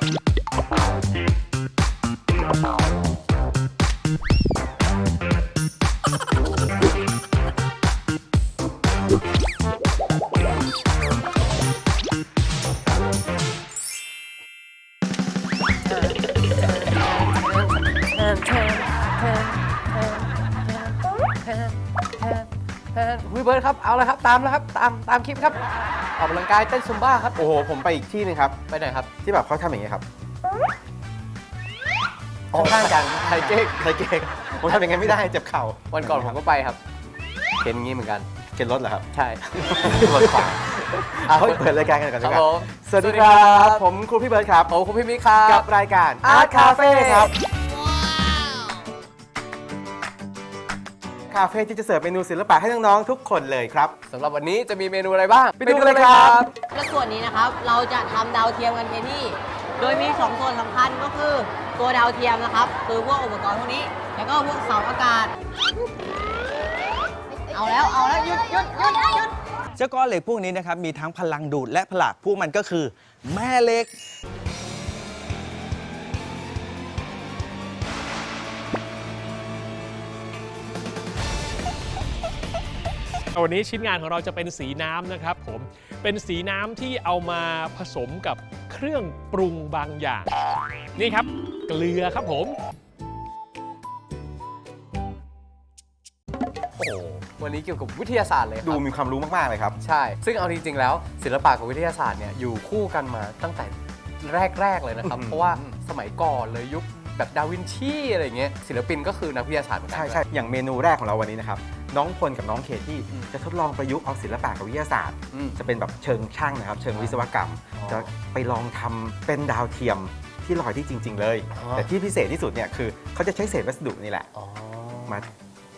พี่เบิร์ดครับ เอาละครับ ตามแล้วครับ ตาม ตามคลิปครับ ออกกำลังกายเต้นซุมบ้าครับ โอ้โห ผมไปอีกที่หนึงครับ ไปไหนครับที่แบบเขาทำอย่างนี้ยครับข้างๆกันไทเก๊กไทเก๊กผมทำอย่างนั้นไม่ได้เจ็บเข่าวันก่อนผมก็ไปครับเห็นอย่างนี้เหมือนกัน เข็นรถเหรอครับใช่ รถขวางอะเฮ้ยเปิดรายการกันก่อนคดีรับกว่าผมสวัสดีครับผมครูพี่เบิร์ดครับโอ้คุณพี่มิกครักับบรายการ Art Cafe ครับ คาเฟ่ที่จะเสิร์ฟเมนูศิลปะให้น้องๆทุกคนเลยครับสำหรับวันนี้จะมีเมนูอะไรบ้างไปดูกันเลยครับและส่วนนี้นะครับเราจะทำดาวเทียมกันเคที่ โดยมี 2 ส่วนสำคัญก็คือตัวดาวเทียมนะครับ คือพวกอุปกรณ์พวกนี้ แล้วก็พวกเสาอากาศ เอาแล้วเอาแล้วหยุดหยุดหยุดหยุด เจ้าก้อนเหล็กพวกนี้นะครับมีทั้งพลังดูดและผลักพวกมันก็คือ แม่เหล็ก วันนี้ชิ้นงานของเราจะเป็นสีน้ำนะครับผมเป็นสีน้ำที่เอามาผสมกับเครื่องปรุงบางอย่าง นี่ครับ เกลือครับผมโอ้โหวันนี้เกี่ยวกับวิทยาศาสตร์เลยครับ ดูมีความรู้มาก ๆ เลยครับ ใช่ ซึ่งเอาจริง ๆ แล้วศิลปะกับวิทยาศาสตร์เนี่ยอยู่คู่กันมาตั้งแต่แรก ๆ เลยนะครับอืมเพราะว่าสมัยก่อนเลยยุค แบบดาวินชีอะไรเงี้ยศิลปินก็คือนักวิทยาศาสตร์เหมือนกัใช่ด้วยใช่อย่างเมนูแรกของเราวันนี้นะครับ น้องพลกับน้องเคที่อืมจะทดลองประยุกต์เอาศิลปะกับวิทยาศาสตร์ อืมจะเป็นแบบเชิงช่างนะครับ เชิงวิศวกรรม อ๋อจะไปลองทำเป็นดาวเทียมที่ลอยที่จริง ๆ เลย อ๋อ แต่ที่พิเศษที่สุดเนี่ยคือเขาจะใช้เศษวัสดุนี่แหละ อ๋อ มา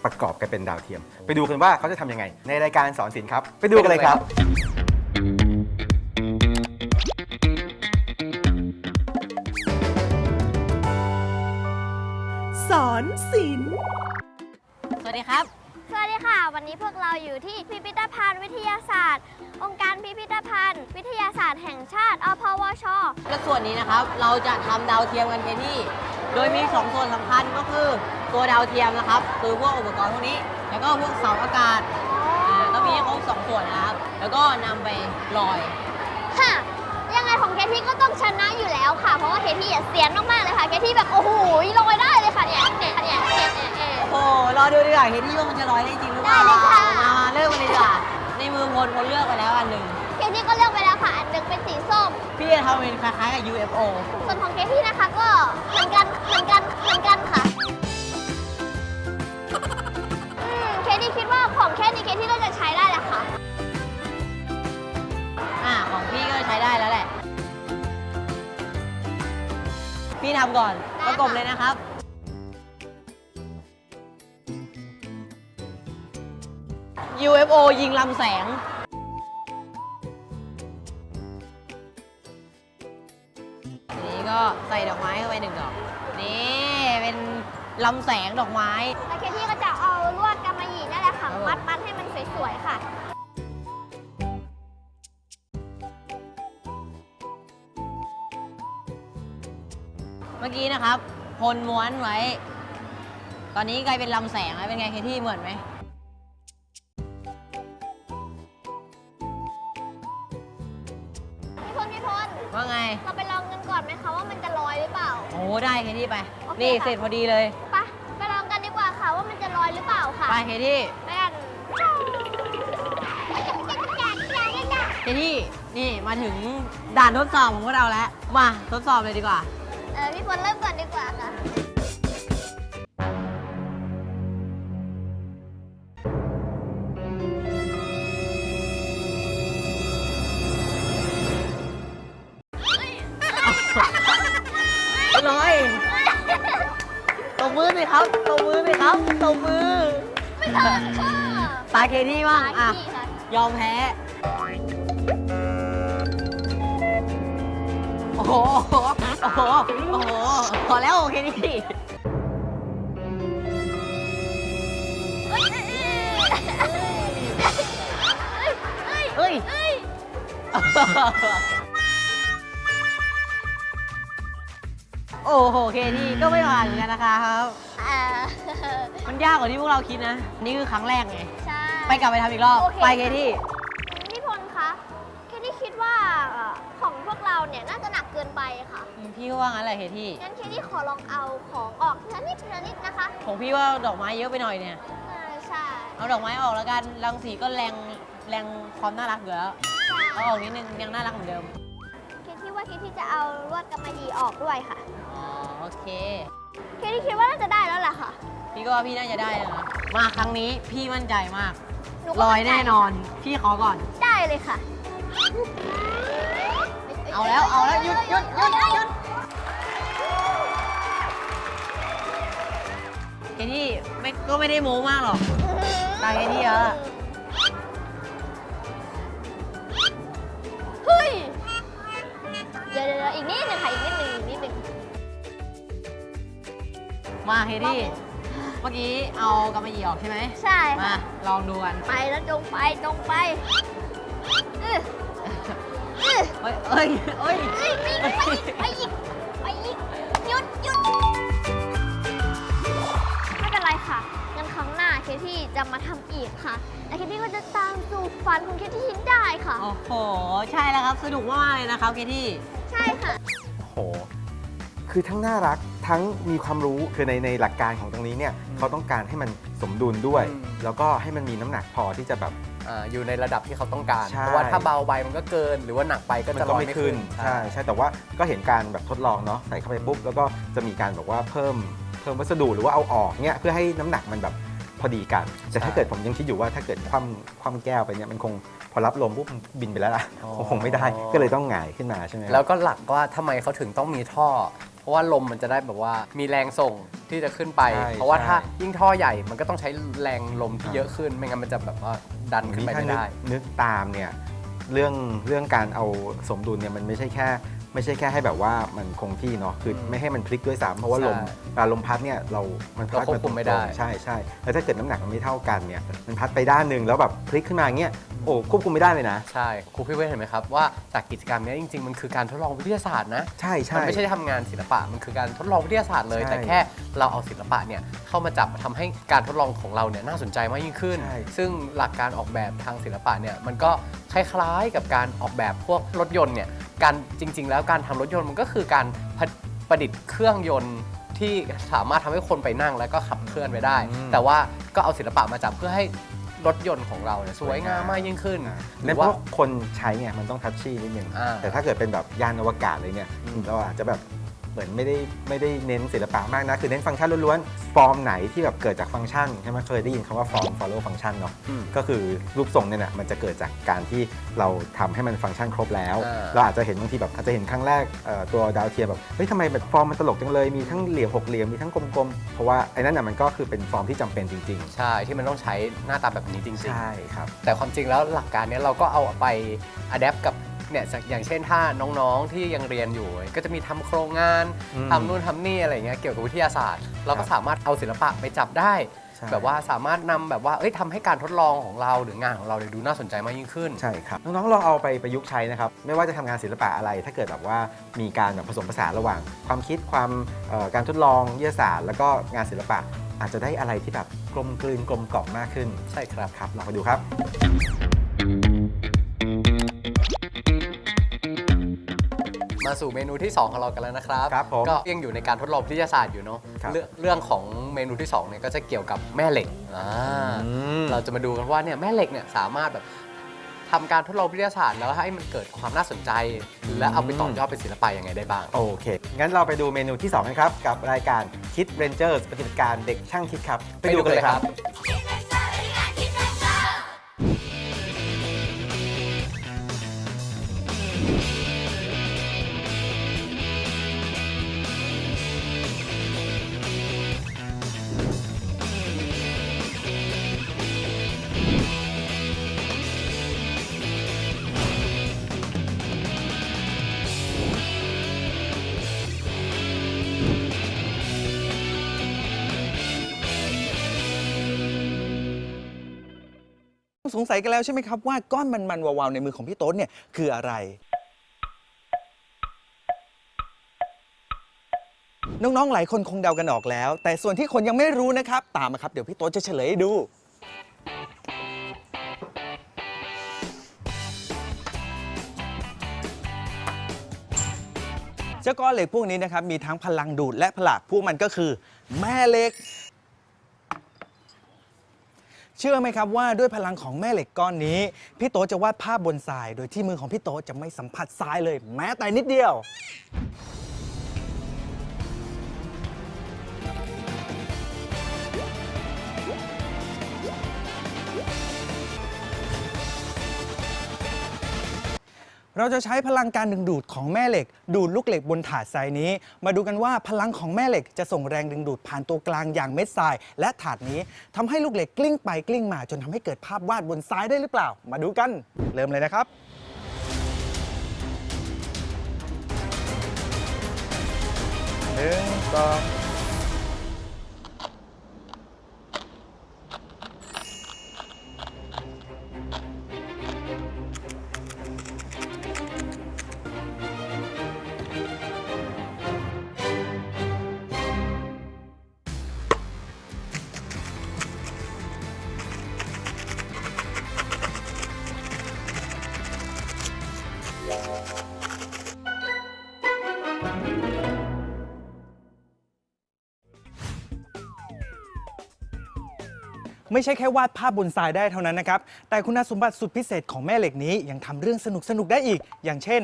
ประกอบกันเป็นดาวเทียม ไปดูกันว่าเขาจะทำยังไง ในรายการสอนศิลป์ครับ ไปดูกันเลยครับส อนศิลป์สวัสดีครับ สวัสดีค่ะ วันนี้พวกเราอยู่ที่พิพิธภัณฑ์วิทยาศาสตร์ องค์การพิพิธภัณฑ์ วิทยาศาสตร์แห่งชาติ อพวช และส่วนนี้นะครับ เราจะทำดาวเทียมกันเคที่ โดยมี 2 ส่วนสำคัญก็คือตัวดาวเทียมนะครับ คือพวกอุปกรณ์พวกนี้ แล้วก็พวกเสาอากาศอ่าก็มีให้ครบสองส่วนนะครับ แล้วก็นำไปลอย ค่ะ ยังไงของเคที่ก็ต้องชนะอยู่แล้วค่ะ เพราะว่าเคที่อะเสียนมากๆเลยค่ะ เคที่แบบโอ้โหลอยได้เลยค่ะเนี่ยเนี่ยเนี่ยเนี่ยเนี่ยเนี่ย โอ้รอดูดีกว่าเห็นที่ว่ามันจะลอยได้จริงหรือเปล่าได้เลยค่ะ มามาเริ่มกันเลยดีกว่าในมือพลพลเลือกไปแล้วอันหนึ่งเคที่ก็เลือกไปแล้วค่ะ อันหนึ่งเป็นสีส้ม พี่จะทำเป็นคล้ายๆกับ UFO ส่วนของเคที่นะคะก็เหมือนกันเหมือนกันเหมือนกันค่ะอืมเคที่คิดว่าของแค่นี้เคที่น่าจะใช้ได้ พี่ทำก่อนได้ประกบค่ะเลยนะครับ UFO ยิงลำแสงทีนี้ก็ใส่ดอกไม้เข้าไปหนึ่งดอก นี่เป็นลำแสงดอกไม้ แล้วเคที่ก็จะเอาลวดกำมะหยี่นั่นแหละค่ะครับผมมัดมัดให้มันสวยๆค่ะ อกี้นะครับพลม้วนไว้ ตอนนี้กลายเป็นลำแสงแล้วเป็นไงเคที่เหมือนไหมพี่พลพี่พลว่าไง เราไปลองกันก่อนไหมคะว่ามันจะลอยหรือเปล่า โอ้ได้เคที่ไป โอเคนี่ค่ะ เสร็จพอดีเลย ไปไปลองกันดีกว่าค่ะว่ามันจะลอยหรือเปล่าค่ะไปเคที่ไปกันเคที่นี่มาถึงด่านทดสอบของพวกเราแล้ว มาทดสอบเลยดีกว่า เออพี่พลเริ่มก่อนดีกว่าค่ะลอยตบมือสิครับตบมือสิครับตบมือ ไม่ทันค่ะตาเคที่บ้าง อะพี่ค่ะยอมแพ้ หโอ้โห โอ้โห พอแล้วโอเคนี่เอ้ยเอ้ยเอ้ยเฮ้ยเอ้ย โอ้โหเคที่ก็ไม่ผ่านเหมือนกันนะครับอ่ามันยากกว่าที่พวกเราคิดนะ นี่คือครั้งแรกไง ใช่ ไปกลับไปทำอีกรอบ โอเค ไปเคที่ เราเนี่ยน่าจะหนักเกินไปค่ะพี่ก็ว่างั้นแหละเคที่ งั้นแค่ที่ขอลองเอาของออกทีละนิดทีละนิดนะคะของพี่ว่าดอกไม้เยอะไปหน่อยเนี่ยเออใช่เอาดอกไม้ออกแล้วกัน รังสีก็แรงแรงความน่ารักอยู่แล้วเอาออกนิดนึงยังน่ารักเหมือนเดิมแค่ที่ว่าแค่ที่จะเอาลวดกำมะหยี่ออกด้วยค่ะ อ๋อโอเคแค่ที่คิดว่าน่าจะได้แล้วแหละค่ะพี่ก็ว่าพี่น่าจะได้นะมาครั้งนี้พี่มั่นใจมาก หนูก็ลอยมั่ใจแน่นอน พี่ขอก่อน ได้เลยค่ะ เอาแล้ว เอาแล้วหยุดหยุดหยุดหยุดเคที่ไม่ก็ไม่ได้โม้มากหรอก ตายแค่นี้เหรอเฮ้ย เดี๋ยวเดี๋ยวเดี๋ยวอีกนิดหนึงค่ะอีกนิดหนึงอีกนิดหนึงมาเคที่เมื่อกี้เอากำมะหยี่ออกใช่ไหมใช่มาค่ะลองดูกันไปแล้วจงไปจงไป เอ้ยเอ้ยเอ้ยเอ้ยไปอีกไปอีกไอีกหยุดหยุดไม่เป็นไรค่ะ งั้นครั้งหน้าเคที่จะมาทำอีกค่ะ และเคที่ก็จะตามสู่ฝันของเคที่ให้ได้ค่ะ โอ้โห ใช่แล้วครับ สนุกมากๆเลยนะครับเคที่ ใช่ค่ะ โอ้โห คือทั้งน่ารักทั้งมีความรู้คือในในหลักการของตรงนี้เนี่ยเขาต้องการให้มันสมดุลด้วย อืม แล้วก็ให้มันมีน้ำหนักพอที่จะแบบ อ่าอยู่ในระดับที่เขาต้องการ ใช่ เพราะว่าถ้าเบาไปมันก็เกิน หรือว่าหนักไปก็มันจะก็ลอยไม่ไม่ขึ้ขึ้นนใช่ใช่แต่ว่าก็เห็นการแบบทดลองเนาะใส่เข้าไปปุ๊บแล้วก็จะมีการแบบว่าเพิ่มเพิ่มวัสดุหรือว่าเอาออกเนี่ยเพื่อให้น้ำหนักมันแบบพอดีกัน แต่ถ้าเกิดผมยังคิดอยู่ว่าถ้าเกิดคว่ำคว่ำแก้วไปเนี่ยมันคงพอรับลมปุ๊บมันบินไปแล้วล่ะอ๋อคงคงไม่ได้ก็เลยต้องหงายขึ้นมาใช่ไหมครับ แล้วก็หลักว่าทำไมเขาถึงต้องมีท่อ เพราะว่าลมมันจะได้แบบว่ามีแรงส่งที่จะขึ้นไป ใช่เพราะว่าใช่ถ้ายิ่งท่อใหญ่มันก็ต้องใช้แรงลมที่เยอะขึ้น ไม่งั้นมันจะแบบว่าดันขึ้นไปถ้าไม่นึกได้ นึกตามเนี่ยเรื่องเรื่องการเอาสมดุลเนี่ยมันไม่ใช่แค่ ไม่ใช่แค่ให้แบบว่ามันคงที่เนาะคืออืมไม่ให้มันพลิกด้วยซ้ำเพราะว่าใช่ลมเวลาลมพัดเนี่ยเรา มันพัดเราควบคุมไม่ได้ ตรงๆใช่ใช่แล้วถ้าเกิดน้ำหนักมันไม่เท่ากันเนี่ยมันพัดไปด้านหนึ่งแล้วแบบพลิกขึ้นมาอย่างเงี้ยโอ้ควบคุมไม่ได้เลยนะ ใช่ครูพี่เวทเห็นไหมครับว่าจากกิจกรรมเนี้ยจริง ๆ มันคือการทดลองวิทยาศาสตร์นะ ใช่ใช่มันไม่ใช่ทำงานศิลปะ มันคือการทดลองวิทยาศาสตร์เลย ใช่แต่แค่เราเอาศิลปะเนี่ยเข้ามาจับทำให้การทดลองของเราเนี่ยน่าสนใจมากยิ่งขึ้น ใช่ ซึ่งหลักการออกแบบทางศิลปะเนี่ยมันก็คล้ายๆกับการออกแบบพวกรถยนต์เนี่ยการจริง ๆ แล้วการทำรถยนต์มันก็คือการผประดิษฐ์เครื่องยนต์ที่สามารถทำให้คนไปนั่งแล้วก็ขับเคลื่อนไปได้ แต่ว่าก็เอาศิลปะมาจับเพื่อให้รถยนต์ของเราเนี่ยสวยงามมากยิ่งขึ้นหนั่รืนอเพว่าราะคนใช้เนี่ยมันต้องทัชชี่นิดนึงอ่าแต่ถ้าเกิดเป็นแบบยานอวกาศเลยเนี่ยอืมเราอาจจะแบบ เหมือนไม่ได้ไม่ได้เน้นศิลปะมากนะ คือเน้นฟังก์ชันล้วนๆ ฟอร์มไหนที่แบบเกิดจากฟังก์ชันใช่ไหมเคยได้ยินคำว่า form follow function เนาะอืมก็คือรูปทรงเนี่ยนะมันจะเกิดจากการที่เราทำให้มันฟังก์ชันครบแล้วอ่าเราอาจจะเห็นบางทีแบบอาจจะเห็นครั้งแรกเอ่อตัวดาวเทียมแบบ เฮ้ยทำไมแบบฟอร์มมันตลกจังเลย มีทั้งเหลี่ยมหกเหลี่ยม มีทั้งกลมๆ เพราะว่าไอ้นั่นน่ะมันก็คือเป็นฟอร์มที่จำเป็นจริงใช่ ที่มันต้องใช้หน้าตาแบบนี้จริงๆๆใช่ครับ แต่ความจริงแล้วหลักการเนี้ยเราก็เอาไปอัดแอปกับ เนี่ยอย่างเช่นถ้าน้องๆที่ยังเรียนอยู่ ก็จะมีทำโครงงานอืมทำนู่นทำนี่อะไรเงี้ยเกี่ยวกับวิทยาศาสตร์ เราก็ครับสามารถเอาศิลปะไปจับได้ ใช่ แบบว่าสามารถนำแบบว่าเอ้ยทำให้การทดลองของเราหรืองานของเราเนี่ยดูน่าสนใจมากยิ่งขึ้น ใช่ครับ น้องๆ ลองเอาไปประยุกต์ใช้นะครับ ไม่ว่าจะทำงานศิลปะอะไร ถ้าเกิดแบบว่ามีการแบบผสมผสานระหว่าง ความคิดความเอ่อการทดลองวิทยาศาสตร์ แล้วก็งานศิลปะอาจจะได้อะไรที่แบบกลมกลืนกลมกล่อมมากขึ้นใช่ครับ ครับลองไปดูครับ มาสู่เมนูที่ 2 ของเรากันแล้วนะครับ ครับผมก็ยังอยู่ในการทดลองวิทยาศาสตร์อยู่เนาะครับ เรื่องเรื่องของเมนูที่2เนี่ยก็จะเกี่ยวกับแม่เหล็กอ่ามเราจะมาดูกันว่าเนี่ยแม่เหล็กเนี่ยสามารถแบบทำการทดลองวิทยาศาสตร์แล้วให้มันเกิดความน่าสนใจ และเอาไปต่อยอดเป็นศิลปะยังไงได้บ้าง โอเค งั้นเราไปดูเมนูที่2กันครับ กับรายการคิดเรนเจอร์ปฏิบัติการเด็กช่างคิดครับ ไปดูกันเลยครับ งสัยกันแล้วใช่ไหมครับว่าก้อนมันๆวาวๆในมือของพี่โต๊ดเนี่ยคืออะไร น้องๆ หลายคนคงเดากันออกแล้ว แต่ส่วนที่คนยังไม่รู้นะครับ ตามมาครับ เดี๋ยวพี่โต๊ะจะเฉลยให้ดู เจ้าก้อนเหล็กพวกนี้นะครับมีทั้งพลังดูดและผลักพวกมันก็คือ แม่เหล็ก เชื่อไหมครับว่าด้วยพลังของแม่เหล็กก้อนนี้ พี่โตจะวาดภาพบนทราย โดยที่มือของพี่โตจะไม่สัมผัสทรายเลย แม้แต่นิดเดียว เราจะใช้พลังการดึงดูดของแม่เหล็ก ดูดลูกเหล็กบนถาดทรายนี้ มาดูกันว่าพลังของแม่เหล็กจะส่งแรงดึงดูดผ่านตัวกลางอย่างเม็ดทราย และถาดนี้ทำให้ลูกเหล็กกลิ้งไปกลิ้งมา จนทำให้เกิดภาพวาดบนทรายได้หรือเปล่า มาดูกัน เริ่มเลยนะครับ หนึ่งสอง ไม่ใช่แค่วาดภาพบนทรายได้เท่านั้นนะครับ แต่คุณสมบัติสุดพิเศษของแม่เหล็กนี้ยังทำเรื่องสนุกสนุกๆได้อีก อย่างเช่น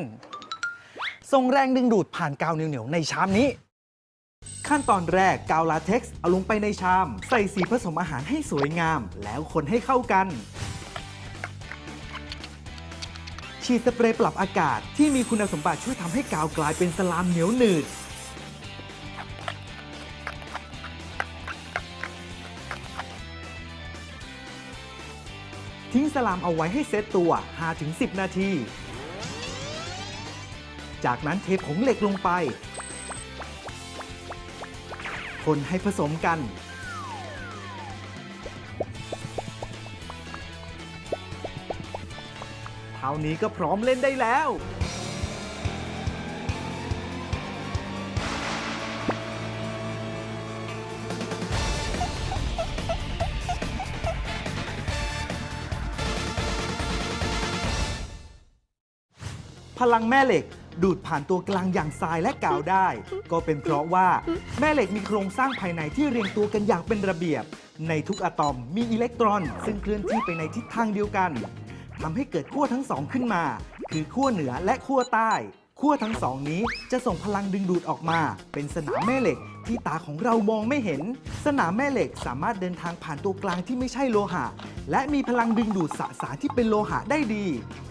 ส่งแรงดึงดูดผ่านกาวเหนียวๆในชามนี้ ขั้นตอนแรกกาวลาเท็กซ์เอาลงไปในชาม ใส่สีผสมอาหารให้สวยงาม แล้วคนให้เข้ากัน ฉีดสเปรย์ปรับอากาศที่มีคุณสมบัติช่วยทำให้กาวกลายเป็นสลามเหนียวหนืด ทิ้งสลามเอาไว้ให้เซตตัว 5-10 นาที จากนั้นเทผงเหล็กลงไป คนให้ผสมกัน เท่านี้ก็พร้อมเล่นได้แล้ว พลังแม่เหล็กดูดผ่านตัวกลางอย่างทรายและกาวได้ ก็เป็นเพราะว่าแม่เหล็กมีโครงสร้างภายในที่เรียงตัวกันอย่างเป็นระเบียบ ในทุกอะตอมมีอิเล็กตรอน ซึ่งเคลื่อนที่ไปในทิศทางเดียวกันทำให้เกิดขั้วทั้งสองขึ้นมา คือขั้วเหนือและขั้วใต้ ขั้วทั้งสองนี้จะส่งพลังดึงดูดออกมา เป็นสนามแม่เหล็กที่ตาของเรามองไม่เห็น สนามแม่เหล็กสามารถเดินทางผ่านตัวกลางที่ไม่ใช่โลหะ และมีพลังดึงดูดสสารที่เป็นโลหะได้ดี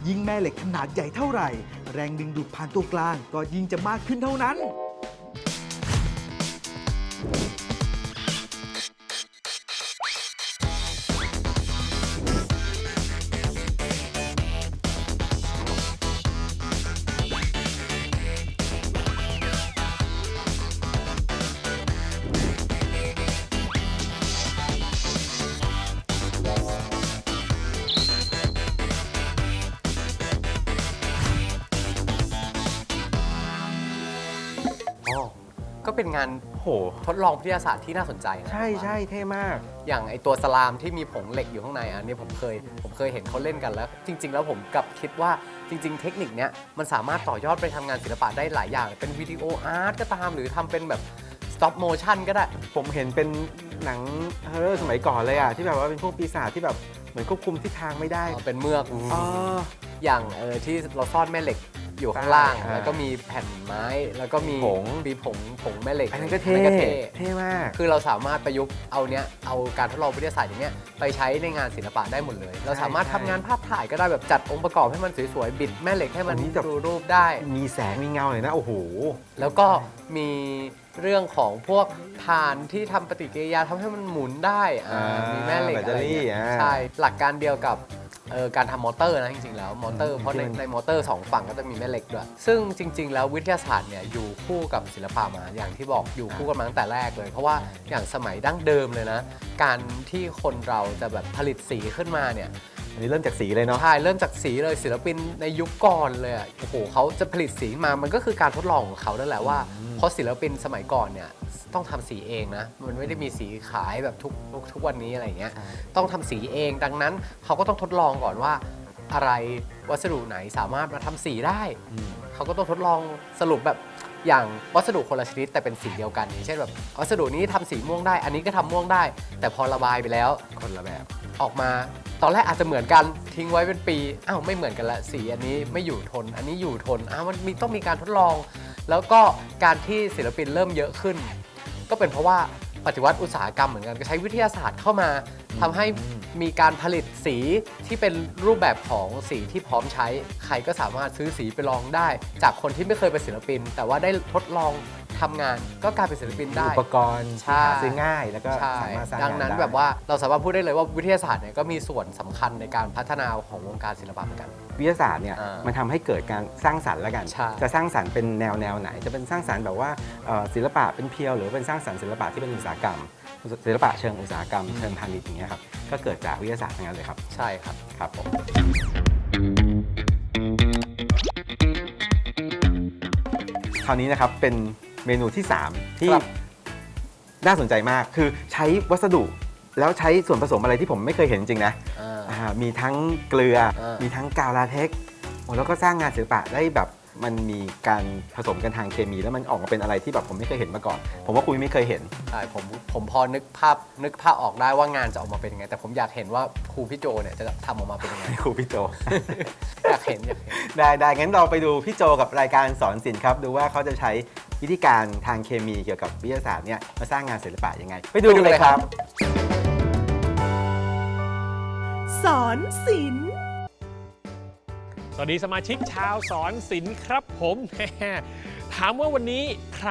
ยิ่งแม่เหล็กขนาดใหญ่เท่าไหร่ แรงดึงดูดผ่านตัวกลางก็ยิ่งจะมากขึ้นเท่านั้น งานโอ้โหทดลองวิทยาศาสตร์ที่น่าสนใจนะใช่ใช่เท่มาก อย่างไอตัวสลามที่มีผงเหล็กอยู่ข้างในอันนี้ผมเคยผมเคยเห็นเขาเล่นกันแล้ว จริง ๆ แล้วผมกลับคิดว่าจริง ๆ เทคนิคเนี้ยมันสามารถต่อยอดไปทำงานศิลปะได้หลายอย่าง เป็นวิดีโออาร์ตก็ตามหรือทำเป็นแบบ stop motion ก็ได้ ผมเห็นเป็นหนังเฮอร์สมัยก่อนเลยอะที่แบบว่าเป็นพวกปีศาจที่แบบเหมือนควบคุมทิศทางไม่ได้เป็นเมือกอ๋อ อย่างเออที่เราซ่อนแม่เหล็กอยู่ข้างล่าง อ่าแล้วก็มีแผ่นไม้ แล้วก็มีผง มีผงผงแม่เหล็กอันนั้นก็เท่ก็เท่เท่มาก คือเราสามารถประยุกต์เอาเนี้ยเอาการทดลองวิทยาศาสตร์อย่างเนี้ยไปใช้ในงานศิลปะได้หมดเลย เราสามารถใช่ทำงานภาพถ่ายก็ได้แบบจัดองค์ประกอบให้มันสวยๆบิดแม่เหล็กให้มันอันนี้จะดูรูปได้ มีแสงมีเงาเลยนะ โอ้โห แล้วก็มีเรื่องของพวกฐานที่ทำปฏิกิริยาทำให้มันหมุนได้อ่าอ่ามีมีแม่เหล็กแบตเตอะอไรรี่เงี้ยอ่า ใช่หลักการเดียวกับเอ่อการทำมอเตอร์นะจริงๆแล้วมอเตอร์อืมเพราะในที่มันในมอเตอร์สองฝั่งก็จะมีแม่เหล็กด้วย ซึ่งจริง ๆ แล้ววิทยาศาสตร์เนี่ยอยู่คู่กับศิลปะมาอย่างที่บอกอยู่คู่กันมาตั้งแต่แรกเลย เพราะว่าอย่างสมัยดั้งเดิมเลยนะ การที่คนเราจะแบบผลิตสีขึ้นมาเนี่ย อันนี้เริ่มจากสีเลยเนาะ ใช่เริ่มจากสีเลยศิลปินในยุคก่อนเลยอะโอ้โหเขาจะผลิตสีมามันก็คือการทดลองของเขานั่นแหละว่าเพราะศิลปินสมัยก่อนเนี่ยต้องทำสีเองนะ มันไม่ได้มีสีขายแบบทุกทุกทุกวันนี้อะไรอย่างเงี้ยใช่ต้องทำสีเองดังนั้นเขาก็ต้องทดลองก่อนว่า อะไรวัสดุไหนสามารถมาทำสีได้ เขาก็ต้องทดลองสรุปแบบอย่างวัสดุคนละชนิดแต่เป็นสีเดียวกันอย่างเช่นแบบวัสดุนี้ทำสีม่วงได้ อันนี้ก็ทำม่วงได้ แต่พอระบายไปแล้วคนละแบบ ออกมา ตอนแรกอาจจะเหมือนกันทิ้งไว้เป็นปีอ้าวไม่เหมือนกันละสีอันนี้ไม่อยู่ทน อันนี้อยู่ทนอ้าวมันมีต้องมีการทดลอง แล้วก็การที่ศิลปินเริ่มเยอะขึ้น ก็เป็นเพราะว่าปฏิวัติอุตสาหกรรมเหมือนกันก็ใช้วิทยาศาสตร์เข้ามาทำให้มีการผลิตสีที่เป็นรูปแบบของสีที่พร้อมใช้ ใครก็สามารถซื้อสีไปลองได้ จากคนที่ไม่เคยเป็นศิลปิน แต่ว่าได้ทดลอง ทำงานก็กลายเป็นศิลปินได้ อุปกรณ์ใช่ที่หาซื้อง่ายแล้วก็ใช่สามารถสร้างดังนั้นงาได้แบบว่าเราสามารถพูดได้เลยว่าวิทยาศาสตร์เนี่ยก็มีส่วนสำคัญในการพัฒนาของวงการศิลปะเหมือนกัน วิทยาศาสตร์เนี่ยอ่ามัมันทำให้เกิดการสร้างสรรค์แล้วกัน ใช่ จะสร้างสรรค์เป็นแนวแนวไหน จะเป็นสร้างสรรค์แบบว่าเอ่อศิลปะเป็นเพียว หรือเป็นสร้างสรรค์ศิลปะที่เป็นอุตสาหกรรม ศิลปะเชิงอุตสาหกรรมเชิงพาณิชย์อย่างเงี้ยครับก็เกิดจากวิทยาศาสตร์ทั้งนั้นเลยครับใช่ครับ ครับผม คราวนี้นะครับเป็น เมนูที่ 3 ที่ครับ น่าสนใจมากคือใช้วัสดุ แล้วใช้ส่วนผสมอะไรที่ผมไม่เคยเห็นจริงๆนะอ่า อ่ามีทั้งเกลือ อ่ามี มีทั้งกาวลาเท็กซ์โอ้แล้วก็สร้างงานศิลปะได้แบบ มันมีการผสมกันทางเคมี แล้วมันออกมาเป็นอะไรที่แบบผมไม่เคยเห็นมาก่อน ผมว่าคุยไม่เคยเห็น ใช่ผมผมพอนึกภาพนึกภาพออกได้ว่างานจะออกมาเป็นยังไง แต่ผมอยากเห็นว่าครูพี่โจเนี่ยจะทำออกมาเป็นยังไง ครูพี่โจ อยากเห็นอยากเห็น ได้ได้งั้นเราไปดูพี่โจกับรายการสอนศิลป์ครับ ดูว่าเขาจะใช้วิธีการทางเคมีเกี่ยวกับวิทยาศาสตร์เนี่ยมาสร้างงานศิลปะยังไง ไปดูไปดูเลยเลยคครัรับ บ สอนศิลป์ส วัสดีสมาชิกชาวสอนศิลป์ครับผมถามว่าวันนี้ใคร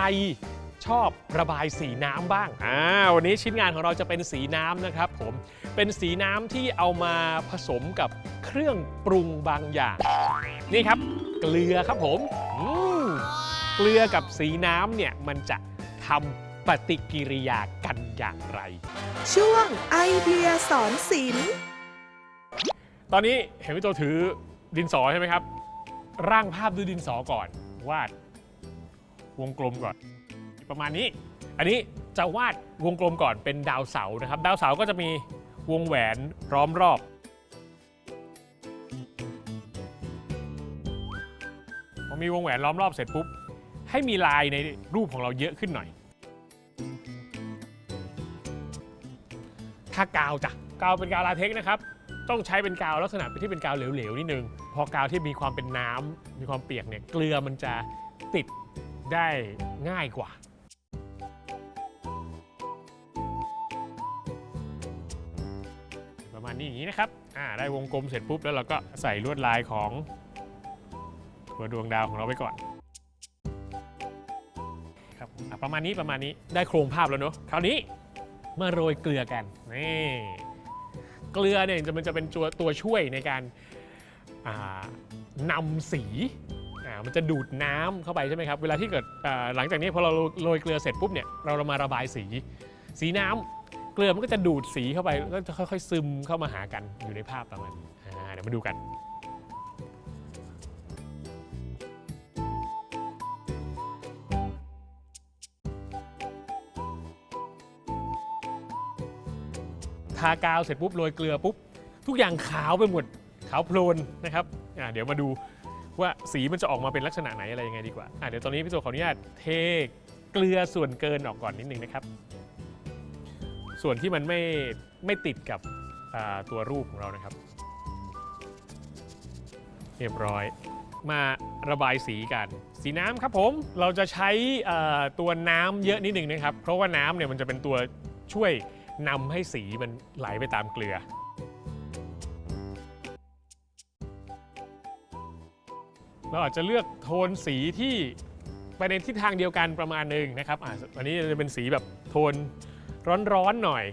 ชอบระบายสีน้ำบ้างอ่าวันนี้ชิ้นงานของเราจะเป็นสีน้ำนะครับผม เป็นสีน้ำที่เอามาผสมกับเครื่องปรุงบางอย่าง นี่ครับ เกลือครับผมอืมเกลือกับสีน้ำเนี่ยมันจะทำปฏิกิริยากันอย่างไร ช่วงไอเดียสอนศิลป์ตอนนี้เห็นพี่โจถือ ดินสอใช่ไหมครับ ร่างภาพด้วยดินสอก่อน วาดวงกลมก่อน ประมาณนี้ อันนี้จะวาดวงกลมก่อนเป็นดาวเสาร์นะครับ ดาวเสาร์ก็จะมีวงแหวนล้อมรอบ พอมีวงแหวนล้อมรอบเสร็จปุ๊บ ให้มีลายในรูปของเราเยอะขึ้นหน่อยถ้ากาวจ้ะกาวเป็นกาวลาเท็กซ์นะครับ ต้องใช้เป็นกาวลักษณะที่เป็นกาวเหลวๆนิดนึง พอกาวที่มีความเป็นน้ำมีความเปียกเนี่ยเกลือมันจะติดได้ง่ายกว่า ประมาณนี้อย่างนี้นะครับอ่าได้วงกลมเสร็จปุ๊บแล้วเราก็ใส่ลวดลายของตัวดวงดาวของเราไปก่อนครับอะประมาณนี้ประมาณนี้ได้โครงภาพแล้วเนอะคราวนี้มาโรยเกลือกันนี่ เกลือเนี่ยจะมันจะเป็นตัวตัวช่วยในการนำสีมันจะดูดน้ำเข้าไปใช่ไหมครับ เวลาที่เกิดหลังจากนี้พอเราโรยเกลือเสร็จปุ๊บเนี่ยเราเรามาระบายสี สีน้ำเกลือมันก็จะดูดสีเข้าไปแล้วจะค่อยๆซึมเข้ามาหากันอยู่ในภาพประมาณนี้เดี๋ยวมาดูกัน ทากาวเสร็จปุ๊บโรยเกลือปุ๊บทุกอย่างขาวไปหมดขาวโพลนนะครับอ่าเดี๋ยวมาดูว่าสีมันจะออกมาเป็นลักษณะไหนอะไรยังไงดีกว่าอ่าเดี๋ยวตอนนี้พี่โจขออนุญาตเทเกลือส่วนเกินออกก่อนนิดนึงนะครับ ส่วนที่มันไม่ไม่ติดกับตัวรูปของเรานะครับ เรียบร้อยมาระบายสีกัน สีน้ำครับผมเราจะใช้ตัวน้ำเยอะนิดนึงนะครับ เพราะว่าน้ำเนี่ยมันจะเป็นตัวช่วย นำให้สีมันไหลไปตามเกลือ เราอาจจะเลือกโทนสีที่ไปในทิศทางเดียวกันประมาณหนึ่งนะครับอะอันนี้จะเป็นสีแบบโทนร้อนๆหน่อย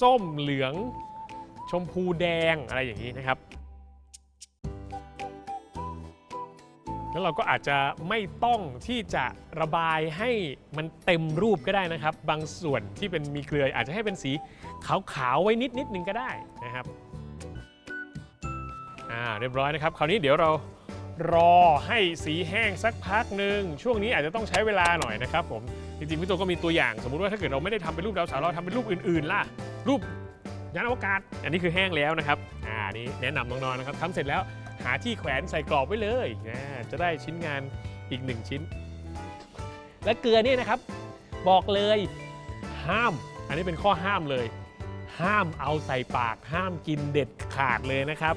ส้มเหลือง ชมพูแดงอะไรอย่างนี้นะครับ แล้วเราก็อาจจะไม่ต้องที่จะระบายให้มันเต็มรูปก็ได้นะครับ บางส่วนที่เป็นมีเกลืออาจจะให้เป็นสีขาวๆไว้นิดนิดนึงก็ได้นะครับอ่าเรียบร้อยนะครับ คราวนี้เดี๋ยวเรารอให้สีแห้งสักพักหนึ่งช่วงนี้อาจจะต้องใช้เวลาหน่อยนะครับผมจริงๆพี่ตัวก็มีตัวอย่าง สมมุติว่าถ้าเกิดเราไม่ได้ทำเป็นรูปดาวเสาร์เราทำเป็นรูปอื่นๆล่ะรูปยานอวกาศ อันนี้คือแห้งแล้วนะครับอ่านี่แนะนำน้องๆนะครับทำเสร็จแล้ว หาที่แขวนใส่กรอบไว้เลยนะจะได้ชิ้นงานอีกหนึ่งชิ้น และเกลือเนี่ยนะครับ บอกเลยห้าม อันนี้เป็นข้อห้ามเลย ห้ามเอาใส่ปาก ห้ามกินเด็ดขาดเลยนะครับ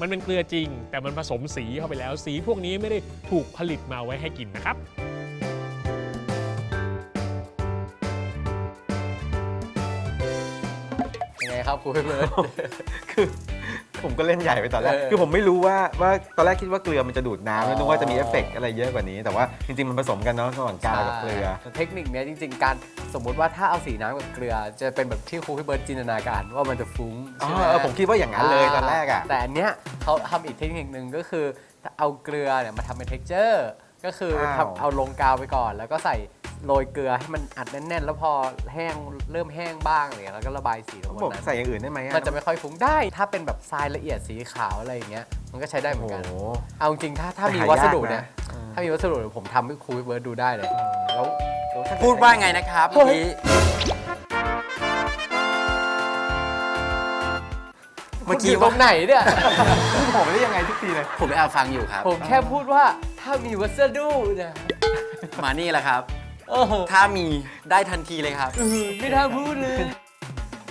มันเป็นเกลือจริง แต่มันผสมสีเข้าไปแล้ว สีพวกนี้ไม่ได้ถูกผลิตมาไว้ให้กินนะครับยังไงครับครูพี่เบิร์ดคือ ผมก็เล่นใหญ่ไปตอนแรก เออคือผมไม่รู้ว่าว่าตอนแรกคิดว่าเกลือมันจะดูดน้ำอ๋อแล้วนึกว่าจะมีเอฟเฟกต์อะไรเยอะกว่านี้ แต่ว่าจริงๆมันผสมกันเนาะระหว่างกาวกับเกลือ ใช่เทคนิคเนี้ยจริง ๆ การสมมุติว่าถ้าเอาสีน้ำกับเกลือ จะเป็นแบบที่ครูพี่เบิร์ดจินตนาการว่ามันจะฟุ้งอ๋อใช่ไหมเออผมคิดว่าอย่างนั้นเลยตอนแรกอะ แต่อันเนี้ยเขาทำอีกเทคนิคหนึ่งก็คือเอาเกลือเนี่ยมาทำเป็น t e x t อร์ ก็คืออ้าว ทำเอาลงกาวไปก่อน แล้วก็ใส่โรยเกลือให้มันอัดแน่นๆ แล้วพอแห้งเริ่มแห้งบ้างอะไรเนี่ยแล้วก็ระบายสีลงบบอกนนั้นใส่อย่างอื่นได้ไหมอมันจะไม่ค่อยฟุ้งได้ ถ้าเป็นแบบทรายละเอียดสีขาวอะไรอย่างเงี้ยมันก็ใช้ได้เหมืโอ้อนโหกันเอาจริงๆถ้าถ้าแต่มีหายากวัสดุเนี่ยนะเออถ้ามีวัสดุเดี๋ยวผมทำให้ครูพี่เบิร์ดดูได้เลย แล้วแล้วถ้เกิพูดว่าไงนะครับเมื่อกี้ มื่อกี้คุณยู่ตว่ารงไหนเนี่ยผมได้ยังไงทุกทีเลย ผมไปแอบฟังอยู่ครับ ผมแค่พูดว่าถ้ามีวัสดุเนี่ยมานี่แหละครับเออถ้ามีได้ทันทีเลยครับ ไม่น่าพูดเลย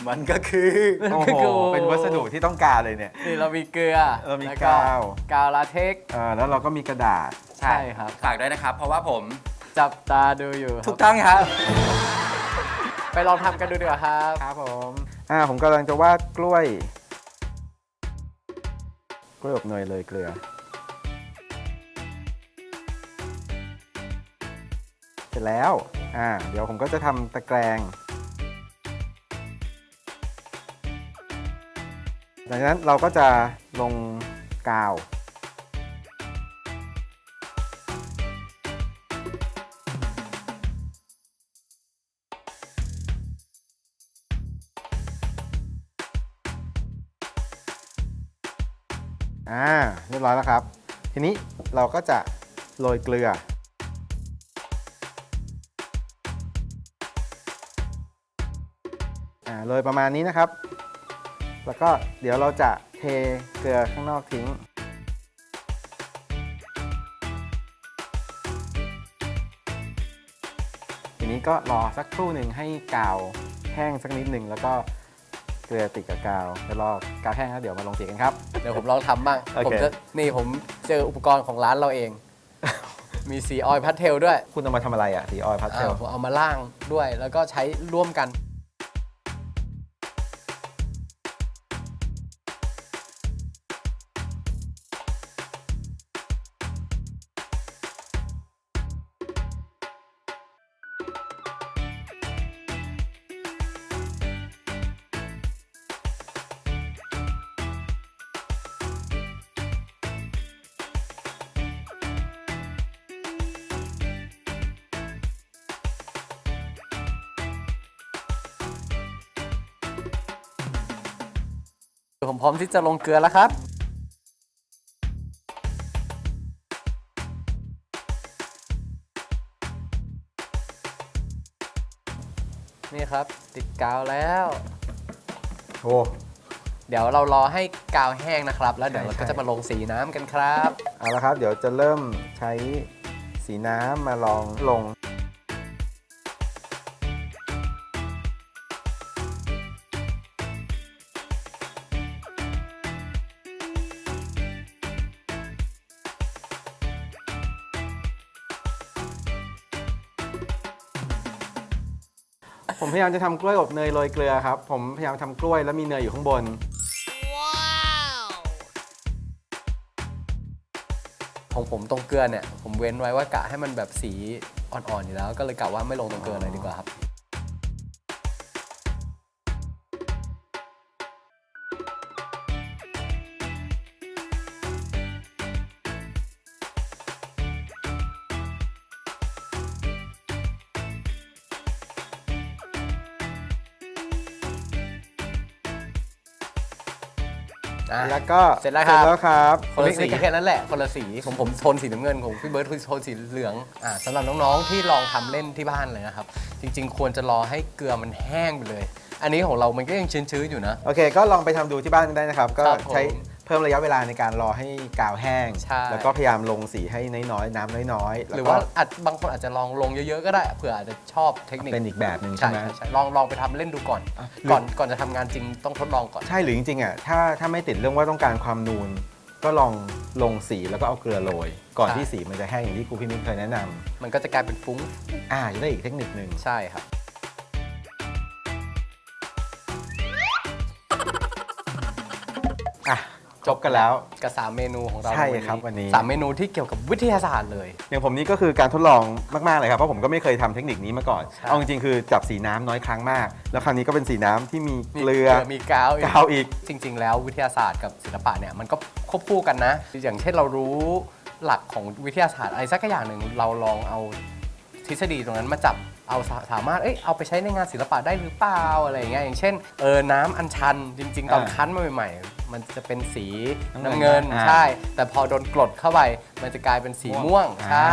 มันก็คือโอ้โหเป็นวัสดุที่ต้องการเลยเนี่ยนี่เรามีเกลือเรามีแล้กาวกาวลาเท็กซ์เออแล้วเราก็มีกระดาษใช่ครับฝากด้วยนะครับ เพราะว่าผมจับตาดูอยู่ครับถูกต้องครับ ไปลองทำกันดูดีกว่าครับ ครับผม อ่า ผมกำลังจะวาดกล้วย กล้วยอบเนยเลยเกลือ เสร็จแล้ว อ่า เดี๋ยวผมก็จะทำตะแกรงดังนั้นเราก็จะลงกาว เราก็จะโรยเกลืออ่าโรยประมาณนี้นะครับ แล้วก็เดี๋ยวเราจะเทเกลือข้างนอกทิ้ง ทีนี้ก็รอสักครู่หนึ่งให้กาวแห้งสักนิดหนึ่งแล้วก็ เกลือติดกับกาวเดี๋ยวรอกาวแห้งแล้วเดี๋ยวมาลงสีกันครับ เดี๋ยวผมลองทำบ้าง โอเค ผมจะนี่ผมเจออุปกรณ์ของร้านเราเอง มีสีออยล์พาสเทลด้วยคุณเอามาทำอะไรอะสีออยล์พาสเทล อ่าผมเอามาล่างด้วย แล้วก็ใช้ร่วมกัน ผมพร้อมที่จะลงเกลือแล้วครับ นี่ครับ ติดกาวแล้ว โอ้ เดี๋ยวเรารอให้กาวแห้งนะครับ แล้วเดี๋ยวเราใช่ก็ใช่จะมาลงสีน้ำกันครับ เอาละครับ เดี๋ยวจะเริ่มใช้สีน้ำมาลองลง พยายามจะทำกล้วยอบเนยโรยเกลือครับ ผมพยายามทำกล้วยแล้วมีเนยอยู่ข้างบน ของผมตรงเกลือเนี่ยผมเว้นไว้ว่ากะให้มันแบบสีอ่อนๆอยู่แล้ว ก็เลยกะว่าไม่ลงตรงเกลือเลยดีกว่าครับ แล้วก็เสร็จแล้วครับแล้วครับคนละสีนี่แค่นั้นแหละคนละสีของผมโทนสีน้ำเงินของพี่เบิร์ดคือโทนสีเหลืองอ่าสำหรับน้องๆที่ลองทำเล่นที่บ้านเลยนะครับ จริง ๆ ควรจะรอให้เกลือมันแห้งไปเลย อันนี้ของเรามันก็ยังชื้นๆอยู่นะ โอเค ก็ลองไปทำดูที่บ้านได้นะครับ ก็ครับผม ใช้เพิ่มระยะเวลาในการรอให้กาวแห้ง ใช่ แล้วก็พยายามลงสีให้น้อยๆ น้ำน้อยๆหรือแล้ว่าก็อาจบางคนอาจจะลองลงเยอะๆก็ได้เผื่ออาจจะชอบเทคนิคเป็นอีกแบบหนึ่งใช่ใช่ไหม ใช่ใช่ลองลองไปทำเล่นดูก่อน อะ ก่อนก่อนจะทำงานจริงต้องทดลองก่อน ใช่หรือจริงๆอะถ้าถ้าไม่ติดเรื่องว่าต้องการความนูน ก็ลองลงสีแล้วก็เอาเกลือโรย ก่อนใช่ ที่สีมันจะแห้งอย่างที่ครูพี่มิ้นเคยแนะนมันก็จะกลายเป็นฟุ้งำอ่าจะได้อีกเทคนิคหนึ่ง ใช่ครับ จบกันแล้วกับสามเมนูของเราใช่ในครับวันนี้สามเมนูที่เกี่ยวกับวิทยาศาสตร์เลยอย่างผมนี่ก็คือการทดลองมากๆเลยครับเพราะผมก็ไม่เคยทำเทคนิคนี้มาก่อนใช่เอาจริงๆคือจับสีน้ำน้อยครั้งมาก แล้วครั้งนี้ก็เป็นสีน้ำที่มีเกลือมีกาวอีกกาวอีกจริง ๆ แล้ววิทยาศาสตร์กับศิลปะเนี่ยมันก็ควบคู่กันนะ อย่างเช่นเรารู้หลักของวิทยาศาสตร์อะไรสักอย่างหนึ่งเราลองเอาทฤษฎีตรงนั้นมาจับเอาสาสามารถเอ้ยเอาไปใช้ในงานศิลปะได้หรือเปล่าอะไรอย่างเงี้ยอย่างเช่นเออน้ำอัญชันจริง ๆ ตอนอ่าคั้นมาใหม่ๆ มันจะเป็นสีน้ำน้ำเงิเงินนอ่าใช่ แต่พอโดนกรดเข้าไปมันจะกลายเป็นสีม่วงอ่า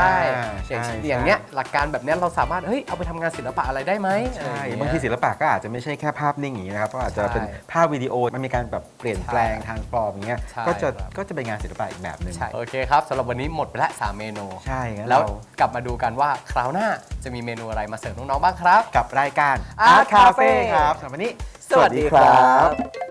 ใช่ใช่อย่างใช่ อย่างเงี้ยหลักการแบบเนี้ยเราสามารถเฮ้ยเอาไปทำงานศิลปะอะไรได้ไหมใช่ อะไรอย่เย บางทีศิลปะก็อาจจะไม่ใช่แค่ภาพนิ่งอย่างนี้นะครับ ก็อาจจะเป็นใช่ภาพวิดีโอ มันมีการแบบเปลี่ยนแปลงใช่ทางฟอร์มอย่างเงี้ย ใช่ก็จะครับ ก็จะเป็นงานศิลปะอีกแบบหนึ่งใช่โอเคครับสำหรับวันนี้หมดไปแล้วสามเมนู ใช่งั้นแล้วเรากลับมาดูกันว่าคราวหน้าจะมีเมนูอะไรมาเสิร์ฟน้องๆบ้างครับ กับรายการ Art Art Cafe Cafe ครับสำหรับวันนี้สวัสดีครับ